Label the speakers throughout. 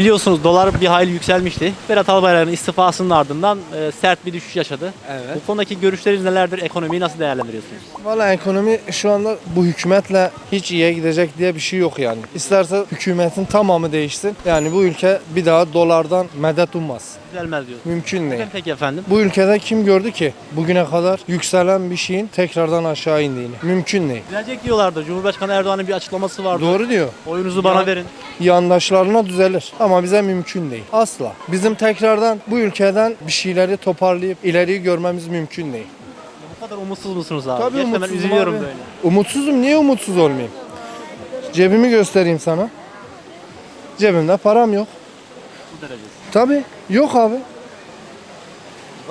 Speaker 1: Biliyorsunuz dolar bir hayli yükselmişti. Berat Albayrak'ın istifasının ardından e, sert bir düşüş yaşadı.
Speaker 2: Evet.
Speaker 1: Bu konudaki görüşleriniz nelerdir? Ekonomiyi nasıl değerlendiriyorsunuz?
Speaker 2: Valla ekonomi şu anda bu hükümetle hiç iyiye gidecek diye bir şey yok yani. İsterse hükümetin tamamı değişsin. Yani bu ülke bir daha dolardan medet ummaz.
Speaker 1: Düzelmez diyorsunuz.
Speaker 2: Mümkün değil.
Speaker 1: Peki efendim?
Speaker 2: Bu ülkede kim gördü ki bugüne kadar yükselen bir şeyin tekrardan aşağı indiğini? Mümkün değil.
Speaker 1: Düzelecek diyorlardı. Cumhurbaşkanı Erdoğan'ın bir açıklaması vardı.
Speaker 2: Doğru diyor.
Speaker 1: Oyunuzu bana
Speaker 2: Ya-
Speaker 1: verin.
Speaker 2: Yandaşlarına düzelir ama bize mümkün değil. Asla. Bizim tekrardan bu ülkeden bir şeyleri toparlayıp ileriyi görmemiz mümkün değil.
Speaker 1: Bu kadar umutsuz musunuz abi?
Speaker 2: Tabii
Speaker 1: Gerçekten ben
Speaker 2: umutsuzum
Speaker 1: üzülüyorum
Speaker 2: abi.
Speaker 1: böyle.
Speaker 2: Umutsuzum. Niye umutsuz olmayayım? Cebimi göstereyim sana. Cebimde param yok.
Speaker 1: Bu derecesi.
Speaker 2: Tabii. Yok abi.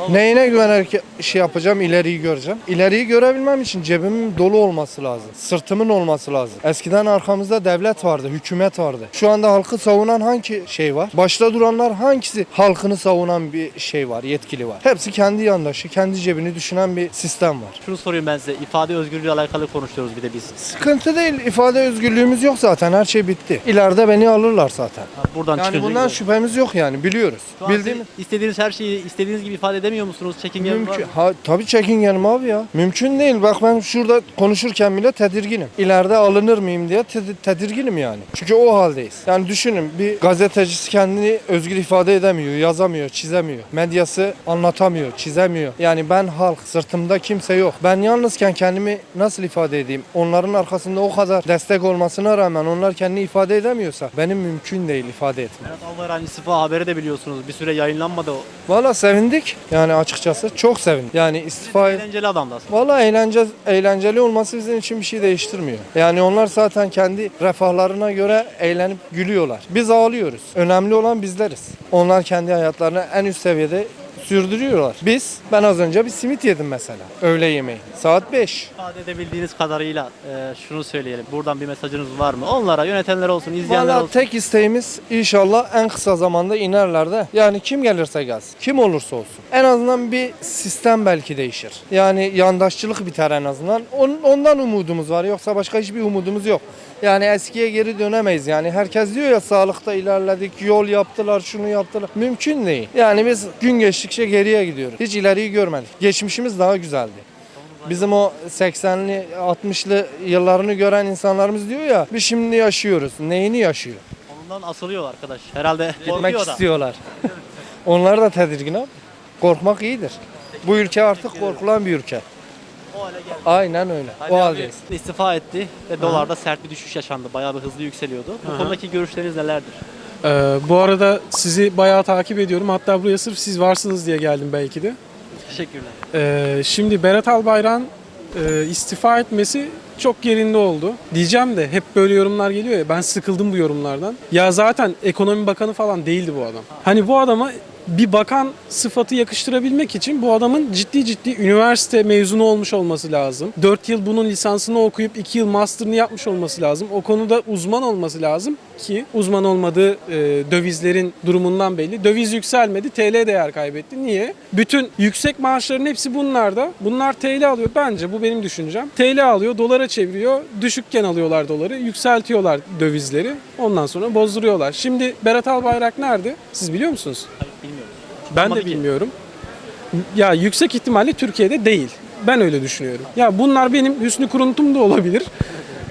Speaker 2: Neyine güvenerek şey yapacağım, ileriyi göreceğim. İleriyi görebilmem için cebimin dolu olması lazım. Sırtımın olması lazım. Eskiden arkamızda devlet vardı, hükümet vardı. Şu anda halkı savunan hangi şey var? Başta duranlar hangisi halkını savunan bir şey var, yetkili var? Hepsi kendi yandaşı, kendi cebini düşünen bir sistem var.
Speaker 1: Şunu sorayım ben size. İfade özgürlüğü alakalı konuşuyoruz bir de biz.
Speaker 2: Sıkıntı değil, ifade özgürlüğümüz yok zaten. Her şey bitti. İleride beni alırlar zaten.
Speaker 1: Buradan
Speaker 2: Yani
Speaker 1: çıkacak.
Speaker 2: bundan şüphemiz yok yani, biliyoruz. Bildiğimiz
Speaker 1: istediğiniz her şeyi istediğiniz gibi ifade edemiyor musunuz? Çekingen var
Speaker 2: Mümkün.
Speaker 1: mı?
Speaker 2: Ha, tabii çekingenim abi ya. Mümkün değil. Bak ben şurada konuşurken bile tedirginim. İleride alınır mıyım diye te- tedirginim yani. Çünkü o haldeyiz. Yani düşünün bir gazetecisi kendini özgür ifade edemiyor, yazamıyor, çizemiyor. Medyası anlatamıyor, çizemiyor. Yani ben halk, sırtımda kimse yok. Ben yalnızken kendimi nasıl ifade edeyim? Onların arkasında o kadar destek olmasına rağmen onlar kendini ifade edemiyorsa benim mümkün değil ifade etmem.
Speaker 1: Berat Albayrak'ın istifa haberi de biliyorsunuz. Bir süre yayınlanmadı. o.
Speaker 2: Valla sevindik. Yani açıkçası çok sevindik. Yani istifa
Speaker 1: Eğlenceli aslında.
Speaker 2: Valla eğlence, eğlenceli olması bizim için bir şey değiştirmiyor. Yani onlar zaten kendi refahlarına göre eğlenip gülüyorlar. Biz ağlıyoruz. Önemli olan bizleriz. Onlar kendi hayatlarını en üst seviyede sürdürüyorlar. Biz, ben az önce bir simit yedim mesela. Öğle yemeği. Saat 5.
Speaker 1: İfade edebildiğiniz kadarıyla e, şunu söyleyelim. Buradan bir mesajınız var mı? Onlara, yönetenler olsun, izleyenler
Speaker 2: Valla
Speaker 1: olsun.
Speaker 2: tek isteğimiz inşallah en kısa zamanda inerler de. Yani kim gelirse gelsin. Kim olursa olsun. En azından bir sistem belki değişir. Yani yandaşçılık biter en azından. On- Ondan umudumuz var. Yoksa başka hiçbir umudumuz yok. Yani eskiye geri dönemeyiz. Yani herkes diyor ya sağlıkta ilerledik, yol yaptılar, şunu yaptılar. Mümkün değil. Yani biz gün geçtikçe geriye gidiyoruz. Hiç ileriyi görmedik. Geçmişimiz daha güzeldi. Bizim o 80'li 60'lı yıllarını gören insanlarımız diyor ya biz şimdi yaşıyoruz. Neyini yaşıyor?
Speaker 1: Ondan asılıyor arkadaş. Herhalde
Speaker 2: Gitmek
Speaker 1: korkuyor da.
Speaker 2: istiyorlar. Onlar da tedirgin abi. Korkmak iyidir. Bu ülke artık korkulan bir ülke.
Speaker 1: O hale geldi.
Speaker 2: Aynen öyle.
Speaker 1: Ali
Speaker 2: o
Speaker 1: abi
Speaker 2: haldeyiz.
Speaker 1: istifa etti ve dolarda sert bir düşüş yaşandı. Bayağı bir hızlı yükseliyordu. Bu konudaki görüşleriniz nelerdir?
Speaker 3: Ee, bu arada sizi bayağı takip ediyorum. Hatta buraya sırf siz varsınız diye geldim belki de.
Speaker 1: Teşekkürler.
Speaker 3: Ee, şimdi Berat Albayrak'ın e, istifa etmesi çok yerinde oldu. Diyeceğim de hep böyle yorumlar geliyor ya ben sıkıldım bu yorumlardan. Ya zaten ekonomi bakanı falan değildi bu adam. Hani bu adama bir bakan sıfatı yakıştırabilmek için bu adamın ciddi ciddi üniversite mezunu olmuş olması lazım. 4 yıl bunun lisansını okuyup 2 yıl master'ını yapmış olması lazım. O konuda uzman olması lazım ki uzman olmadığı e, dövizlerin durumundan belli. Döviz yükselmedi, TL değer kaybetti. Niye? Bütün yüksek maaşların hepsi bunlarda. Bunlar TL alıyor bence bu benim düşüncem. TL alıyor, dolara çeviriyor. Düşükken alıyorlar doları, yükseltiyorlar dövizleri. Ondan sonra bozduruyorlar. Şimdi Berat Albayrak nerede? Siz biliyor musunuz?
Speaker 1: Hayır.
Speaker 3: Ben
Speaker 1: Ama
Speaker 3: de bilmiyorum. Ya yüksek ihtimalle Türkiye'de değil. Ben öyle düşünüyorum. Ya bunlar benim hüsnü kuruntum da olabilir.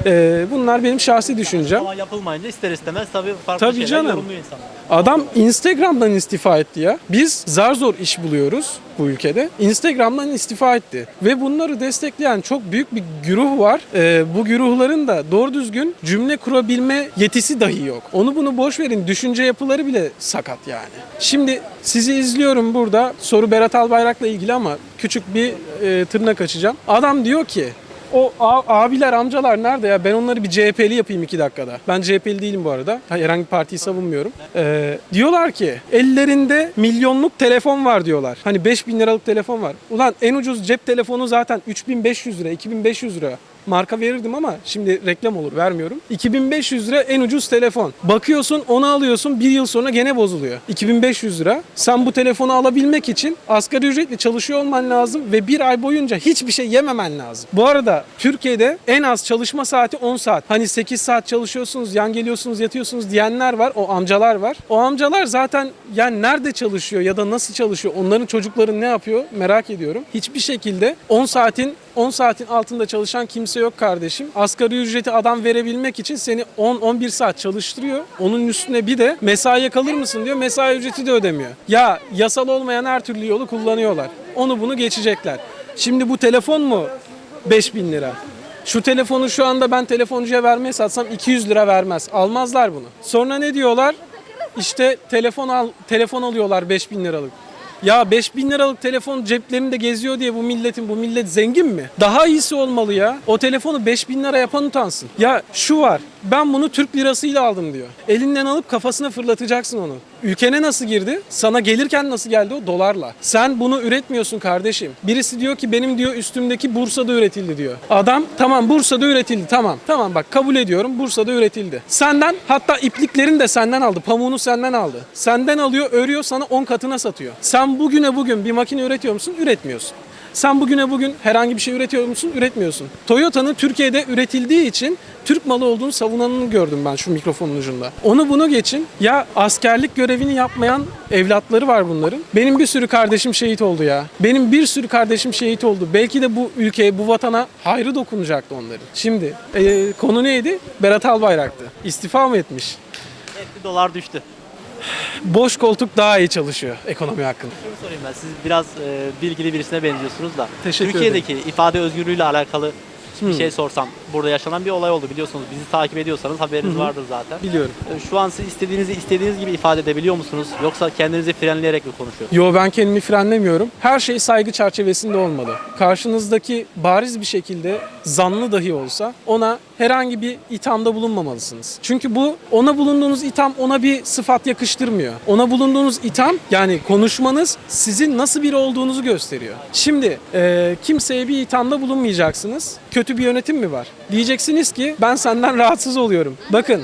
Speaker 3: Ee, bunlar benim şahsi düşüncem.
Speaker 1: Ama yapılmayınca ister istemez tabii farklı
Speaker 3: Tabii
Speaker 1: şeyler
Speaker 3: canım.
Speaker 1: yorumluyor insanlar.
Speaker 3: Adam Instagram'dan istifa etti ya. Biz zar zor iş buluyoruz bu ülkede. Instagram'dan istifa etti. Ve bunları destekleyen çok büyük bir güruh var. Ee, bu güruhların da doğru düzgün cümle kurabilme yetisi dahi yok. Onu bunu boş verin. Düşünce yapıları bile sakat yani. Şimdi sizi izliyorum burada. Soru Berat Albayrak'la ilgili ama küçük bir e, tırnak açacağım. Adam diyor ki o abiler, amcalar nerede ya? Ben onları bir CHP'li yapayım iki dakikada. Ben CHP'li değilim bu arada. Herhangi bir partiyi savunmuyorum. Ee, diyorlar ki ellerinde milyonluk telefon var diyorlar. Hani 5000 liralık telefon var. Ulan en ucuz cep telefonu zaten 3500 lira, 2500 lira. Marka verirdim ama şimdi reklam olur vermiyorum. 2500 lira en ucuz telefon. Bakıyorsun onu alıyorsun bir yıl sonra gene bozuluyor. 2500 lira. Sen bu telefonu alabilmek için asgari ücretle çalışıyor olman lazım ve bir ay boyunca hiçbir şey yememen lazım. Bu arada Türkiye'de en az çalışma saati 10 saat. Hani 8 saat çalışıyorsunuz, yan geliyorsunuz, yatıyorsunuz diyenler var. O amcalar var. O amcalar zaten yani nerede çalışıyor ya da nasıl çalışıyor? Onların çocukları ne yapıyor? Merak ediyorum. Hiçbir şekilde 10 saatin 10 saatin altında çalışan kimse yok kardeşim. Asgari ücreti adam verebilmek için seni 10-11 saat çalıştırıyor. Onun üstüne bir de mesaiye kalır mısın diyor. Mesai ücreti de ödemiyor. Ya yasal olmayan her türlü yolu kullanıyorlar. Onu bunu geçecekler. Şimdi bu telefon mu 5000 lira? Şu telefonu şu anda ben telefoncuya vermeye satsam 200 lira vermez. Almazlar bunu. Sonra ne diyorlar? İşte telefon al, telefon alıyorlar 5000 liralık. Ya 5000 liralık telefon ceplerinde geziyor diye bu milletin bu millet zengin mi? Daha iyisi olmalı ya. O telefonu 5000 lira yapan utansın. Ya şu var. Ben bunu Türk lirasıyla aldım diyor. Elinden alıp kafasına fırlatacaksın onu. Ülkene nasıl girdi? Sana gelirken nasıl geldi o? Dolarla. Sen bunu üretmiyorsun kardeşim. Birisi diyor ki benim diyor üstümdeki Bursa'da üretildi diyor. Adam tamam Bursa'da üretildi tamam. Tamam bak kabul ediyorum Bursa'da üretildi. Senden hatta ipliklerini de senden aldı. Pamuğunu senden aldı. Senden alıyor örüyor sana 10 katına satıyor. Sen bugüne bugün bir makine üretiyor musun? Üretmiyorsun. Sen bugüne bugün herhangi bir şey üretiyor musun? Üretmiyorsun. Toyota'nın Türkiye'de üretildiği için Türk malı olduğunu savunanını gördüm ben şu mikrofonun ucunda. Onu bunu geçin. Ya askerlik görevini yapmayan evlatları var bunların. Benim bir sürü kardeşim şehit oldu ya. Benim bir sürü kardeşim şehit oldu. Belki de bu ülkeye, bu vatana hayrı dokunacaktı onların. Şimdi e, konu neydi? Berat Albayrak'tı. İstifa mı etmiş?
Speaker 1: Etti dolar düştü.
Speaker 3: Boş koltuk daha iyi çalışıyor ekonomi hakkında.
Speaker 1: Şunu sorayım ben. Siz biraz e, bilgili birisine benziyorsunuz da.
Speaker 3: Teşekkür
Speaker 1: Türkiye'deki ifade özgürlüğüyle alakalı bir
Speaker 3: Hmm.
Speaker 1: şey sorsam. Burada yaşanan bir olay oldu biliyorsunuz. Bizi takip ediyorsanız haberiniz vardır zaten.
Speaker 3: Biliyorum.
Speaker 1: E, Şu an siz istediğinizi istediğiniz gibi ifade edebiliyor musunuz? Yoksa kendinizi frenleyerek mi konuşuyorsunuz?
Speaker 3: Yo ben kendimi frenlemiyorum. Her şey saygı çerçevesinde olmalı. Karşınızdaki bariz bir şekilde zanlı dahi olsa ona herhangi bir ithamda bulunmamalısınız. Çünkü bu ona bulunduğunuz itham ona bir sıfat yakıştırmıyor. Ona bulunduğunuz itham yani konuşmanız sizin nasıl biri olduğunuzu gösteriyor. Şimdi e, kimseye bir ithamda bulunmayacaksınız. Kötü bir yönetim mi var? Diyeceksiniz ki ben senden rahatsız oluyorum. Bakın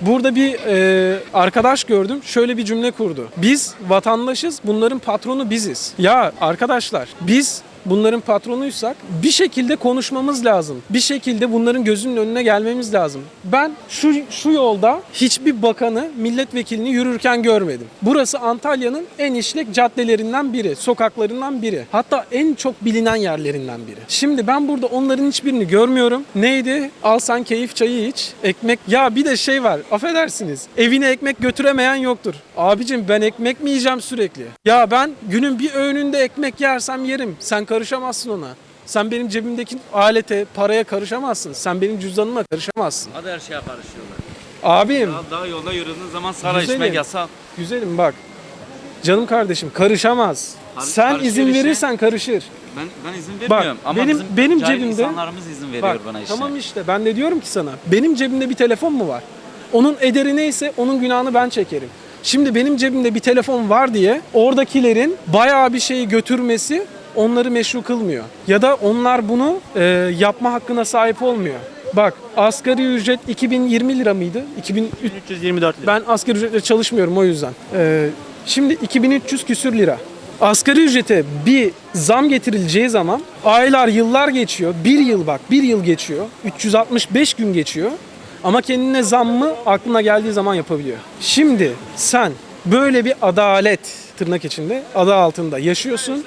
Speaker 3: Burada bir e, arkadaş gördüm. Şöyle bir cümle kurdu. Biz vatandaşız, bunların patronu biziz. Ya arkadaşlar biz bunların patronuysak bir şekilde konuşmamız lazım. Bir şekilde bunların gözünün önüne gelmemiz lazım. Ben şu şu yolda hiçbir bakanı, milletvekilini yürürken görmedim. Burası Antalya'nın en işlek caddelerinden biri, sokaklarından biri. Hatta en çok bilinen yerlerinden biri. Şimdi ben burada onların hiçbirini görmüyorum. Neydi? Al sen keyif çayı iç. Ekmek. Ya bir de şey var. Affedersiniz. Evine ekmek götüremeyen yoktur. Abicim ben ekmek mi yiyeceğim sürekli? Ya ben günün bir öğününde ekmek yersem yerim. Sen karışamazsın ona. Sen benim cebimdeki alete, paraya karışamazsın. Sen benim cüzdanıma karışamazsın.
Speaker 4: Hadi her şeye karışıyorlar.
Speaker 3: Abim,
Speaker 4: Daha, daha yolda yürüdüğün zaman sigara
Speaker 3: Güzelim.
Speaker 4: içmek yasak.
Speaker 3: güzelim bak. Canım kardeşim karışamaz.
Speaker 4: Kar-
Speaker 3: Sen izin
Speaker 4: işte.
Speaker 3: verirsen karışır.
Speaker 4: Ben ben izin
Speaker 3: Bak,
Speaker 4: vermiyorum ama
Speaker 3: benim-
Speaker 4: bizim
Speaker 3: benim cebimde-
Speaker 4: insanlarımız izin veriyor
Speaker 3: Bak,
Speaker 4: bana işte.
Speaker 3: Tamam işte ben de diyorum ki sana. Benim cebimde bir telefon mu var? Onun ederi neyse onun günahını ben çekerim. Şimdi benim cebimde bir telefon var diye oradakilerin bayağı bir şeyi götürmesi onları meşru kılmıyor. Ya da onlar bunu e, yapma hakkına sahip olmuyor. Bak asgari ücret 2020 lira mıydı? 2003
Speaker 1: 324 lira.
Speaker 3: ben asgari ücretle çalışmıyorum o yüzden. Ee, şimdi 2300 küsür lira. Asgari ücrete bir zam getirileceği zaman aylar yıllar geçiyor. Bir yıl bak bir yıl geçiyor. 365 gün geçiyor. Ama kendine zammı aklına geldiği zaman yapabiliyor. Şimdi sen böyle bir adalet tırnak içinde adı altında yaşıyorsun.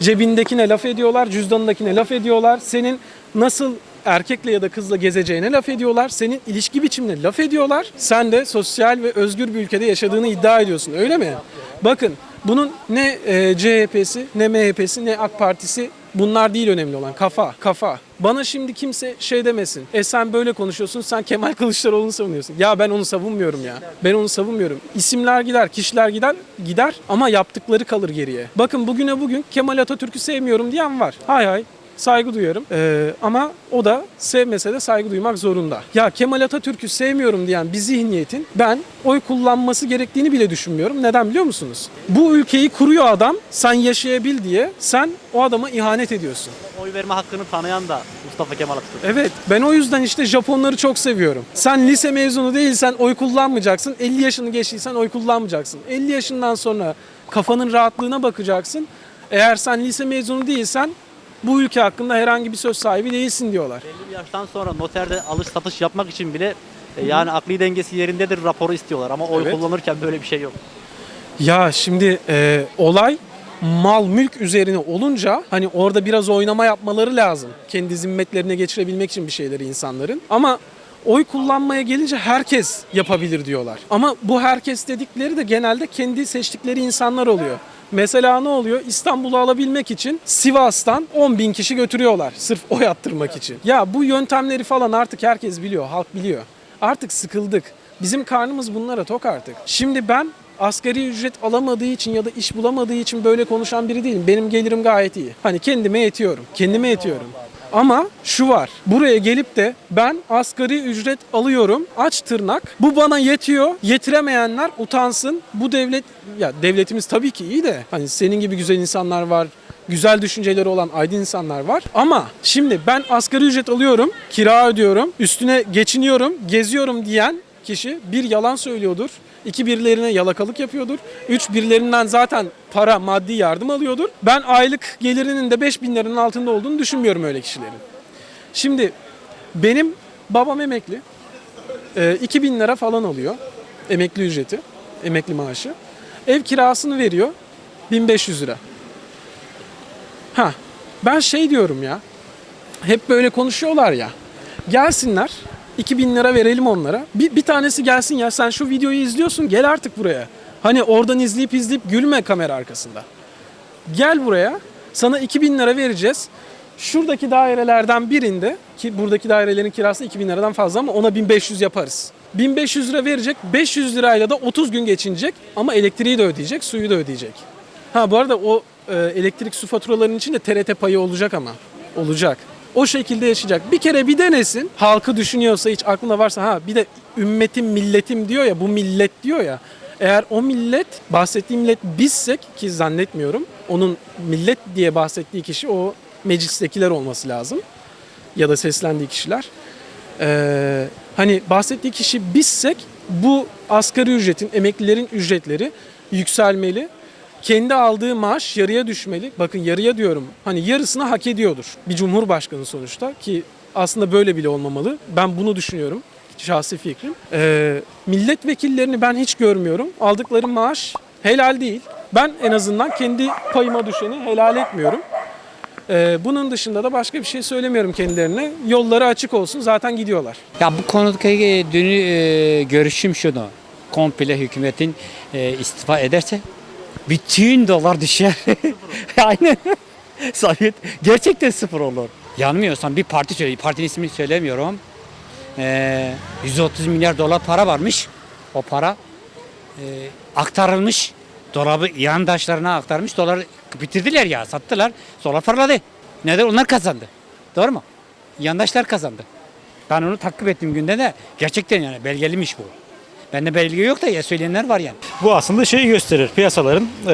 Speaker 3: Cebindekine laf ediyorlar, cüzdanındakine laf ediyorlar. Senin nasıl erkekle ya da kızla gezeceğine laf ediyorlar. Senin ilişki biçimine laf ediyorlar. Sen de sosyal ve özgür bir ülkede yaşadığını iddia ediyorsun. Öyle mi? Bakın bunun ne e, CHP'si, ne MHP'si, ne AK Partisi bunlar değil önemli olan. Kafa, kafa. Bana şimdi kimse şey demesin. E sen böyle konuşuyorsun, sen Kemal Kılıçdaroğlu'nu savunuyorsun. Ya ben onu savunmuyorum ya. Ben onu savunmuyorum. İsimler gider, kişiler gider, gider ama yaptıkları kalır geriye. Bakın bugüne bugün Kemal Atatürk'ü sevmiyorum diyen var. Hay hay. Saygı duyarım. Ee, ama o da sevmese de saygı duymak zorunda. Ya Kemal Atatürk'ü sevmiyorum diyen bir zihniyetin ben oy kullanması gerektiğini bile düşünmüyorum. Neden biliyor musunuz? Bu ülkeyi kuruyor adam sen yaşayabil diye sen o adama ihanet ediyorsun.
Speaker 1: Oy verme hakkını tanıyan da Mustafa Kemal Atatürk.
Speaker 3: Evet ben o yüzden işte Japonları çok seviyorum. Sen lise mezunu değilsen oy kullanmayacaksın. 50 yaşını geçtiysen oy kullanmayacaksın. 50 yaşından sonra kafanın rahatlığına bakacaksın. Eğer sen lise mezunu değilsen bu ülke hakkında herhangi bir söz sahibi değilsin diyorlar.
Speaker 1: Belli bir yaştan sonra noterde alış satış yapmak için bile e, yani akli dengesi yerindedir raporu istiyorlar ama oy
Speaker 3: Evet.
Speaker 1: kullanırken böyle bir şey yok.
Speaker 3: Ya şimdi e, olay mal mülk üzerine olunca hani orada biraz oynama yapmaları lazım. Kendi zimmetlerine geçirebilmek için bir şeyleri insanların. Ama oy kullanmaya gelince herkes yapabilir diyorlar. Ama bu herkes dedikleri de genelde kendi seçtikleri insanlar oluyor. Mesela ne oluyor? İstanbul'u alabilmek için Sivas'tan 10 bin kişi götürüyorlar. Sırf oy attırmak için. Ya bu yöntemleri falan artık herkes biliyor, halk biliyor. Artık sıkıldık. Bizim karnımız bunlara tok artık. Şimdi ben asgari ücret alamadığı için ya da iş bulamadığı için böyle konuşan biri değilim. Benim gelirim gayet iyi. Hani kendime yetiyorum. Kendime yetiyorum. Ama şu var. Buraya gelip de ben asgari ücret alıyorum. Aç tırnak. Bu bana yetiyor. Yetiremeyenler utansın. Bu devlet ya devletimiz tabii ki iyi de hani senin gibi güzel insanlar var. Güzel düşünceleri olan aydın insanlar var. Ama şimdi ben asgari ücret alıyorum, kira ödüyorum, üstüne geçiniyorum, geziyorum diyen kişi bir yalan söylüyordur. İki birilerine yalakalık yapıyordur. Üç birilerinden zaten para, maddi yardım alıyordur. Ben aylık gelirinin de 5 bin liranın altında olduğunu düşünmüyorum öyle kişilerin. Şimdi benim babam emekli. Ee, 2000 lira falan alıyor emekli ücreti, emekli maaşı. Ev kirasını veriyor 1500 lira. Ha, ben şey diyorum ya. Hep böyle konuşuyorlar ya. Gelsinler 2000 lira verelim onlara. Bir, bir tanesi gelsin ya sen şu videoyu izliyorsun gel artık buraya. Hani oradan izleyip izleyip gülme kamera arkasında. Gel buraya sana 2000 lira vereceğiz. Şuradaki dairelerden birinde ki buradaki dairelerin kirası 2000 liradan fazla ama ona 1500 yaparız. 1500 lira verecek 500 lirayla da 30 gün geçinecek ama elektriği de ödeyecek suyu da ödeyecek. Ha bu arada o e, elektrik su faturalarının içinde TRT payı olacak ama. Olacak. O şekilde yaşayacak. Bir kere bir denesin. Halkı düşünüyorsa hiç aklına varsa ha bir de ümmetim milletim diyor ya bu millet diyor ya. Eğer o millet bahsettiğim millet bizsek ki zannetmiyorum. Onun millet diye bahsettiği kişi o meclistekiler olması lazım. Ya da seslendiği kişiler. Ee, hani bahsettiği kişi bizsek bu asgari ücretin, emeklilerin ücretleri yükselmeli. Kendi aldığı maaş yarıya düşmeli. Bakın yarıya diyorum. Hani yarısını hak ediyordur. Bir cumhurbaşkanı sonuçta ki aslında böyle bile olmamalı. Ben bunu düşünüyorum. Şahsi fikrim. Ee, milletvekillerini ben hiç görmüyorum. Aldıkları maaş helal değil. Ben en azından kendi payıma düşeni helal etmiyorum. Ee, bunun dışında da başka bir şey söylemiyorum kendilerine. Yolları açık olsun zaten gidiyorlar.
Speaker 5: Ya bu konudaki dünü e, görüşüm şunu. Komple hükümetin e, istifa ederse bütün dolar düşer. Aynen. Sayın gerçekten sıfır olur. Yanmıyorsam bir parti söyle, partinin ismini söylemiyorum. E, 130 milyar dolar para varmış. O para e, aktarılmış. Dolabı yandaşlarına aktarmış. Doları bitirdiler ya sattılar. Dolar parladı. Neden? Onlar kazandı. Doğru mu? Yandaşlar kazandı. Ben onu takip ettim günde de gerçekten yani belgeliymiş bu. Bende belge yok da ya söyleyenler var yani.
Speaker 6: Bu aslında şeyi gösterir. Piyasaların eee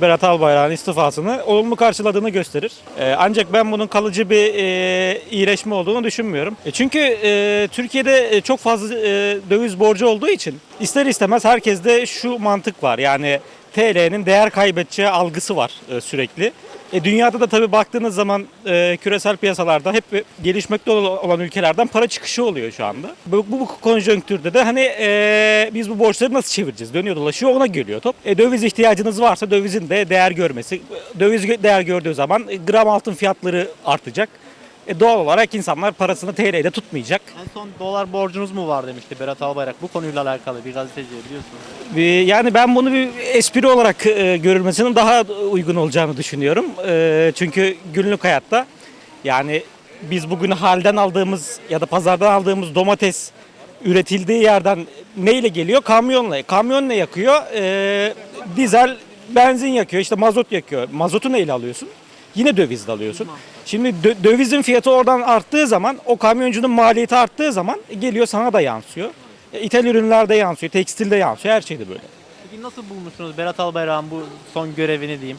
Speaker 6: Berat Albayrak'ın istifasını olumlu karşıladığını gösterir. Eee, ancak ben bunun kalıcı bir eee, iyileşme olduğunu düşünmüyorum. E, çünkü eee, Türkiye'de e, çok fazla eee, döviz borcu olduğu için ister istemez herkeste şu mantık var. Yani TL'nin değer kaybedeceği algısı var e, sürekli. E, dünyada da tabii baktığınız zaman e, küresel piyasalarda hep gelişmekte ol- olan ülkelerden para çıkışı oluyor şu anda. Bu, bu konjonktürde de hani e, biz bu borçları nasıl çevireceğiz? Dönüyor dolaşıyor ona geliyor top. E, döviz ihtiyacınız varsa dövizin de değer görmesi. Döviz değer gördüğü zaman gram altın fiyatları artacak. E, doğal olarak insanlar parasını TL'de tutmayacak.
Speaker 1: En son dolar borcunuz mu var demişti Berat Albayrak. Bu konuyla alakalı bir gazeteciye biliyorsunuz.
Speaker 6: Ee, Yani ben bunu bir espri olarak e, görülmesinin daha uygun olacağını düşünüyorum. E, çünkü günlük hayatta yani biz bugün halden aldığımız ya da pazardan aldığımız domates üretildiği yerden neyle geliyor? Kamyonla. Kamyon ne yakıyor? E, dizel, benzin yakıyor, işte mazot yakıyor. Mazotu neyle alıyorsun? Yine dövizle alıyorsun. Şimdi dö- dövizin fiyatı oradan arttığı zaman o kamyoncunun maliyeti arttığı zaman geliyor sana da yansıyor. E, İthal ürünlerde yansıyor, tekstilde yansıyor, her şeyde böyle.
Speaker 1: Peki nasıl bulmuşsunuz Berat Albayrak'ın bu son görevini diyeyim?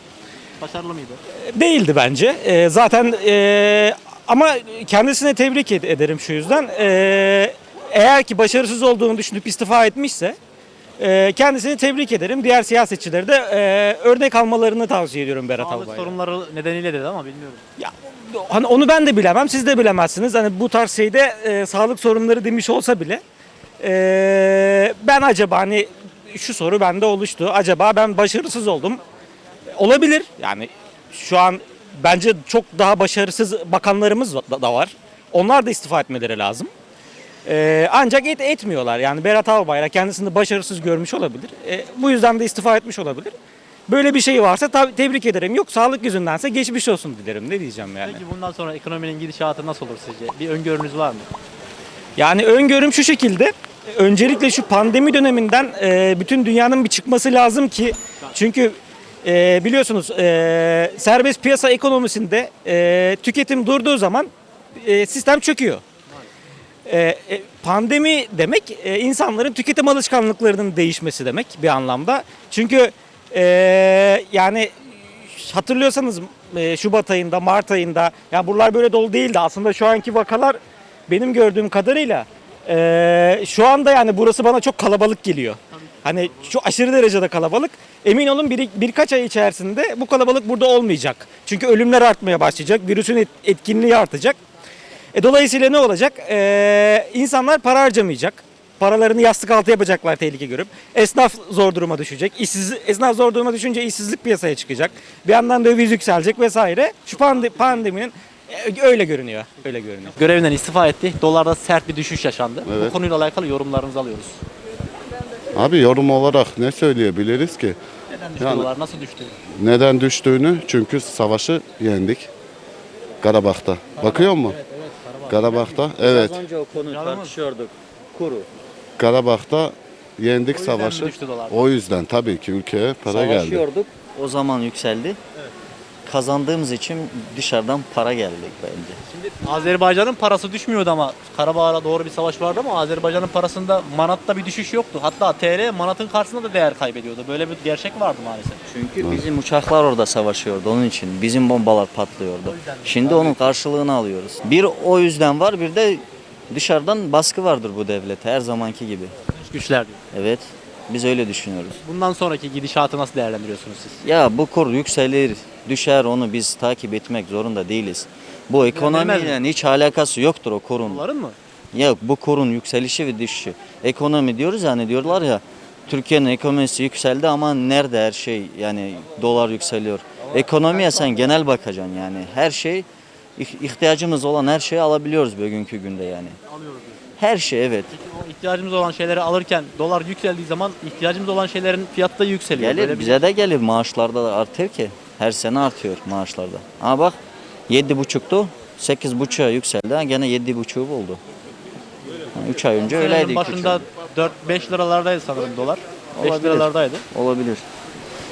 Speaker 1: Başarılı mıydı?
Speaker 6: Değildi bence. E, zaten e, ama kendisine tebrik ed- ederim şu yüzden. E, eğer ki başarısız olduğunu düşünüp istifa etmişse e, kendisini tebrik ederim. Diğer siyasetçileri de e, örnek almalarını tavsiye ediyorum Berat
Speaker 1: Sağlık sorunları nedeniyle dedi ama bilmiyorum.
Speaker 6: Ya, hani onu ben de bilemem, siz de bilemezsiniz. Hani bu tarz şeyde e, sağlık sorunları demiş olsa bile e, ben acaba hani şu soru bende oluştu. Acaba ben başarısız oldum. Olabilir. Yani şu an bence çok daha başarısız bakanlarımız da, da var. Onlar da istifa etmeleri lazım. E, ancak et, etmiyorlar. Yani Berat Albayrak kendisini başarısız görmüş olabilir. E, bu yüzden de istifa etmiş olabilir. Böyle bir şey varsa tabii tebrik ederim. Yok sağlık yüzündense geçmiş olsun dilerim. Ne diyeceğim yani.
Speaker 1: Peki bundan sonra ekonominin gidişatı nasıl olur sizce? Bir öngörünüz var mı?
Speaker 6: Yani öngörüm şu şekilde. Öncelikle şu pandemi döneminden e, bütün dünyanın bir çıkması lazım ki çünkü e, biliyorsunuz e, serbest piyasa ekonomisinde e, tüketim durduğu zaman e, sistem çöküyor. E, e, pandemi demek e, insanların tüketim alışkanlıklarının değişmesi demek bir anlamda. Çünkü e, yani hatırlıyorsanız e, Şubat ayında, Mart ayında ya buralar böyle dolu değildi. Aslında şu anki vakalar benim gördüğüm kadarıyla e, şu anda yani burası bana çok kalabalık geliyor. Hani şu aşırı derecede kalabalık. Emin olun bir, birkaç ay içerisinde bu kalabalık burada olmayacak. Çünkü ölümler artmaya başlayacak. Virüsün et- etkinliği artacak. E, dolayısıyla ne olacak? E, insanlar para harcamayacak. Paralarını yastık altı yapacaklar tehlike görüp. Esnaf zor duruma düşecek. İşsiz, esnaf zor duruma düşünce işsizlik piyasaya çıkacak. Bir yandan döviz yükselecek vesaire. Şu pande- pandeminin e, öyle görünüyor. Öyle görünüyor.
Speaker 1: Görevinden istifa etti. Dolarda sert bir düşüş yaşandı. Bu
Speaker 7: Evet.
Speaker 1: konuyla alakalı yorumlarınızı alıyoruz.
Speaker 7: Abi yorum olarak ne söyleyebiliriz ki?
Speaker 1: Neden düştü
Speaker 7: Yani-
Speaker 1: dolar? Nasıl düştü?
Speaker 7: Neden düştüğünü çünkü savaşı yendik. Karabağ'ta. Bakıyor musun? Karabağ'ta evet.
Speaker 4: Önce o konuyu tartışıyorduk. Kuru.
Speaker 7: Karabağ'ta yendik savaşı. O yüzden tabii ki ülkeye para geldi.
Speaker 8: Savaşıyorduk. O zaman yükseldi. Kazandığımız için dışarıdan para geldi bence.
Speaker 1: Şimdi Azerbaycan'ın parası düşmüyordu ama Karabağ'a doğru bir savaş vardı ama Azerbaycan'ın parasında manatta bir düşüş yoktu. Hatta TL manatın karşısında da değer kaybediyordu. Böyle bir gerçek vardı maalesef.
Speaker 8: Çünkü bizim uçaklar orada savaşıyordu onun için. Bizim bombalar patlıyordu. Şimdi onun karşılığını alıyoruz. Bir o yüzden var bir de dışarıdan baskı vardır bu devlete her zamanki gibi.
Speaker 1: Güçler diyor.
Speaker 8: Evet. Biz öyle düşünüyoruz.
Speaker 1: Bundan sonraki gidişatı nasıl değerlendiriyorsunuz siz?
Speaker 8: Ya bu kur yükselir, düşer onu biz takip etmek zorunda değiliz. Bu ekonomiyle hiç alakası yoktur o kurun.
Speaker 1: Doların mı?
Speaker 8: Yok bu kurun yükselişi ve düşüşü. Ekonomi diyoruz yani diyorlar ya Türkiye'nin ekonomisi yükseldi ama nerede her şey yani dolar yükseliyor. Ekonomiye sen genel bakacaksın yani her şey ih- ihtiyacımız olan her şeyi alabiliyoruz bugünkü günde yani.
Speaker 1: Alıyoruz.
Speaker 8: Her şey evet.
Speaker 1: O ihtiyacımız olan şeyleri alırken dolar yükseldiği zaman ihtiyacımız olan şeylerin fiyatı da yükseliyor.
Speaker 8: Gelir
Speaker 1: Böyle bir-
Speaker 8: bize de gelir maaşlarda da artır ki. Her sene artıyor maaşlarda. Ama bak 7,5'tu 8,5'a yükseldi ha gene 7,5'u buldu. 3 ay önce
Speaker 1: Senenin
Speaker 8: öyleydi. iki, üç
Speaker 1: başında
Speaker 8: ay.
Speaker 1: 4-5 liralardaydı sanırım dolar. 5
Speaker 8: Olabilir.
Speaker 1: liralardaydı.
Speaker 8: Olabilir.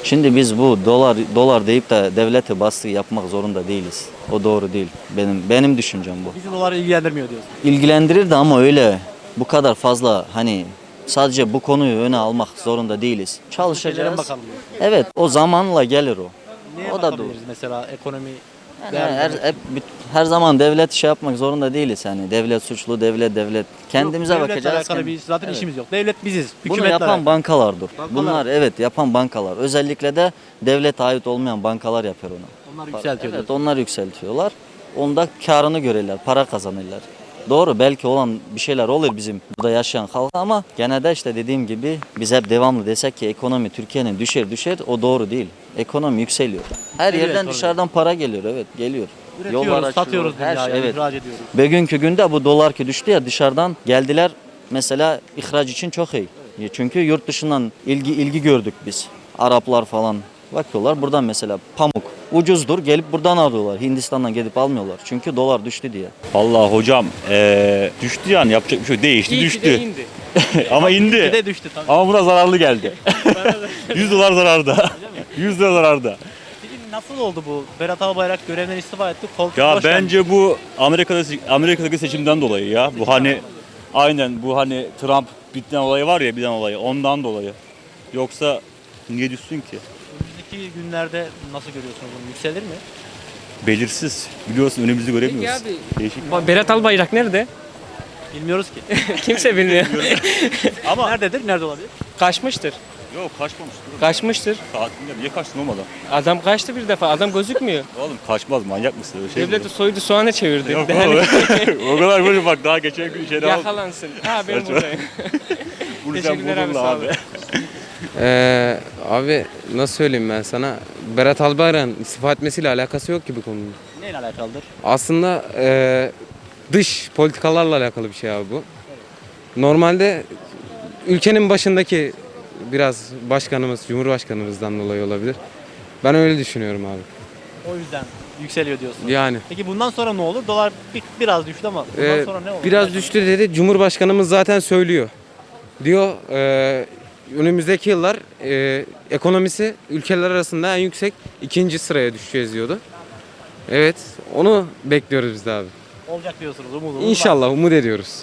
Speaker 8: Şimdi biz bu dolar dolar deyip de devlete baskı yapmak zorunda değiliz. O doğru değil. Benim benim düşüncem bu.
Speaker 1: Bizi dolar ilgilendirmiyor diyorsun.
Speaker 8: İlgilendirir de ama öyle bu kadar fazla hani sadece bu konuyu öne almak zorunda değiliz. Çalışacağız.
Speaker 1: bakalım.
Speaker 8: Evet, o zamanla gelir o.
Speaker 1: Neye
Speaker 8: O da
Speaker 1: bakabiliriz mesela ekonomi
Speaker 8: Yani her, hep, her zaman devlet şey yapmak zorunda değiliz yani. Devlet suçlu, devlet devlet. Kendimize
Speaker 1: Yok, devletle
Speaker 8: bakacağız.
Speaker 1: alakalı bir zaten
Speaker 8: Evet.
Speaker 1: işimiz yok. Devlet biziz.
Speaker 8: Bunu
Speaker 1: Hükümetle
Speaker 8: yapan
Speaker 1: alakalı.
Speaker 8: bankalardır.
Speaker 1: Bankalar.
Speaker 8: Bunlar evet yapan bankalar. Özellikle de devlete ait olmayan bankalar yapıyor onu.
Speaker 1: Onlar yükseltiyor.
Speaker 8: Evet onlar yükseltiyorlar. Onda karını görürler, para kazanırlar. Doğru belki olan bir şeyler olur bizim burada yaşayan halka ama gene de işte dediğim gibi biz hep devamlı desek ki ekonomi Türkiye'nin düşer düşer o doğru değil. Ekonomi yükseliyor. Her
Speaker 1: Evet,
Speaker 8: yerden
Speaker 1: doğru.
Speaker 8: dışarıdan para geliyor evet geliyor.
Speaker 1: Üretiyoruz,
Speaker 8: Yollar açılıyor,
Speaker 1: satıyoruz
Speaker 8: her
Speaker 1: dünyaya,
Speaker 8: şey, evet.
Speaker 1: ihraç ediyoruz.
Speaker 8: Bugünkü günde bu dolar ki düştü ya dışarıdan geldiler mesela ihraç için çok iyi. Çünkü yurt dışından ilgi ilgi gördük biz. Araplar falan bakıyorlar buradan mesela pamuk ucuzdur gelip buradan alıyorlar. Hindistan'dan gelip almıyorlar. Çünkü dolar düştü diye.
Speaker 9: Allah hocam eee, düştü yani yapacak bir şey yok. değişti düştü. Ama
Speaker 1: Bir
Speaker 9: indi.
Speaker 1: de düştü tabii.
Speaker 9: Ama buna zararlı geldi. 100 dolar zararda. 100 dolar zararda.
Speaker 1: Nasıl oldu bu? Berat Albayrak görevden istifa etti. Koltuk
Speaker 9: Ya
Speaker 1: boş
Speaker 9: bence bu Amerika'da Amerika'daki seçimden dolayı ya. Bu hani aynen bu hani Trump biten olayı var ya biten olayı ondan dolayı. Yoksa niye düşsün ki?
Speaker 1: Önümüzdeki günlerde nasıl görüyorsunuz bunu? Yükselir mi?
Speaker 9: Belirsiz. Biliyorsun önümüzü göremiyoruz.
Speaker 10: Peki
Speaker 9: Değişik.
Speaker 10: Berat Albayrak nerede?
Speaker 1: Bilmiyoruz ki.
Speaker 10: Kimse bilmiyor.
Speaker 1: Ama nerededir? Nerede olabilir?
Speaker 10: Kaçmıştır.
Speaker 9: Yok kaçmamıştır.
Speaker 10: Kaçmıştır.
Speaker 9: Saatinde niye kaçtın olmadan?
Speaker 10: Adam kaçtı bir defa. Adam gözükmüyor.
Speaker 9: Oğlum kaçmaz manyak mısın öyle şey mi
Speaker 10: Devleti soydu soğana çevirdi.
Speaker 9: Yok oğlum. o kadar böyle bak daha geçen gün içeri aldım.
Speaker 10: yakalansın. Ha ben
Speaker 9: Saçma.
Speaker 10: buradayım.
Speaker 9: Bunu sen
Speaker 10: Teşekkürler abi, sağ
Speaker 9: abi.
Speaker 10: olun.
Speaker 11: Ee, abi nasıl söyleyeyim ben sana? Berat Albayrak'ın istifa etmesiyle alakası yok ki bu konunun.
Speaker 1: Neyle alakalıdır?
Speaker 11: Aslında e, dış politikalarla alakalı bir şey abi bu. Normalde ülkenin başındaki biraz başkanımız, cumhurbaşkanımızdan dolayı olabilir. Ben öyle düşünüyorum abi.
Speaker 1: O yüzden yükseliyor diyorsun.
Speaker 11: Yani
Speaker 1: Peki bundan sonra ne olur? Dolar bir- biraz düştü ama bundan
Speaker 11: e,
Speaker 1: sonra ne olur?
Speaker 11: biraz düştü dedi. Cumhurbaşkanımız zaten söylüyor. Diyor e, önümüzdeki yıllar e, ekonomisi ülkeler arasında en yüksek ikinci sıraya düşeceğiz diyordu. Evet, onu bekliyoruz biz de abi.
Speaker 1: Olacak diyorsunuz umudumuz var.
Speaker 11: İnşallah umut ediyoruz.